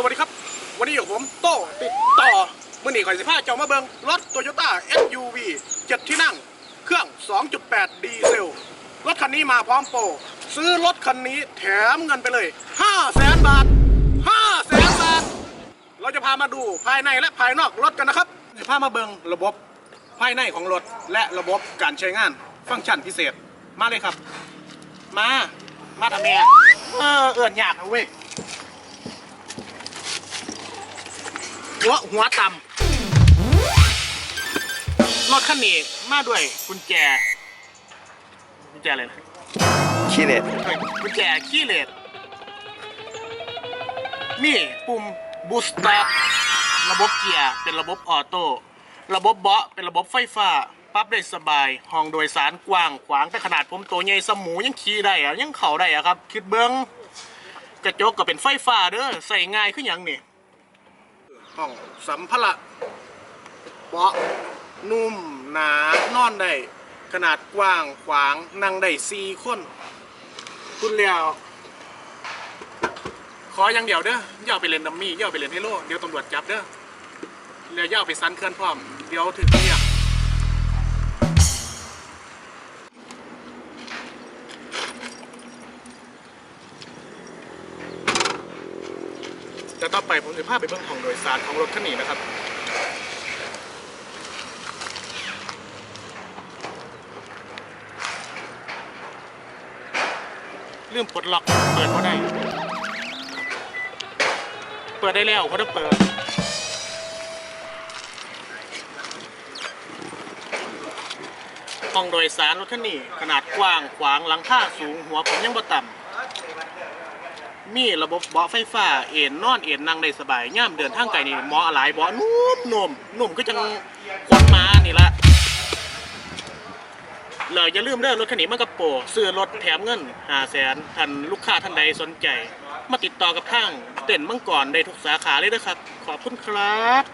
สวัสดีครับ วันนี้อยู่กับผมโต้ติดต่อมื่อนี้ข่อยสิพาเจ้ามาเบิงรถ Toyota SUV 7 ที่นั่ง เครื่อง 2.8 ดีเซล รถคันนี้มาพร้อมโปร ซื้อรถคันนี้แถมเงินไปเลย5แสนบาท5แสนบาท เราจะพามาดูภายในและภายนอกรถกันนะครับจะพามาเบิงระบบภายในของรถและระบบการใช้งาน ฟังก์ชันพิเศษ มาเลยครับ มา มาทำแม่เออเอื่อนยากนะเว้ย หัวหัวต่ำรถคันนี้มาด้วยกุญแจกุญแจอะไรนะขี้เหล็กเฮ้ยกุญแจขี้เหล็กนี่ปุ่มบูสต์ r ระบบเกียร์เป็นระบบออโต้ระบบเบาะเป็นระบบไฟฟ้าปรับได้สบาย ห้องโดยสารกว้างขวางแต่ขนาดผมตัวใหญ่สมูยังขี่ได้อะยังเข่าได้อะครับ คิดเบิ้งกระจกก็เป็นไฟฟ้าเด้อใส่ง่ายขึ้นอหย่างนี่ ห้องสัมภาระเบาะนุ่มหนานอนได้ขนาดกว้างขวางนั่งได้สี่คนคุณเลียวขออย่างเดียวเด้อย่าเอไปเล่นดัมมี่ย่าเอไปเล่นเฮโร่เดี๋ยวตำรวจจับเด้อเรืออย่าเอไปซันเคลื่อนพร้อม เดี๋ยวถึงเนี่ย แต่ต่อไปผมจะพาไปเบื้องห้องโดยสารของรถคันนี้นะครับ เรื่องปลดล็อกเปิดเขาได้ เปิดได้แล้วเขาจะเปิดห้องโดยสารรถคันนี้ขนาดกว้างขวางหลังคาสูงหัวผมยังบ่ต่ำ มีระบบเบาะไฟฟ้าเอ็นนอนเอ็นนั่งได้สบายย่ามเดินทางไกลนี่หมาะหลายเบาะนุ่มนุ่มนุ่มก็จังควันมานี่ละเลยอย่าลืมเด้อรถคันนี้มันกระโปรงซื้อรถแถมเงินหาแสนท่านลูกค้าท่านใดสนใจ มาติดต่อกับทางเต็นมังกรได้ทุกสาขาเลยนะครับ ขอบคุณครับ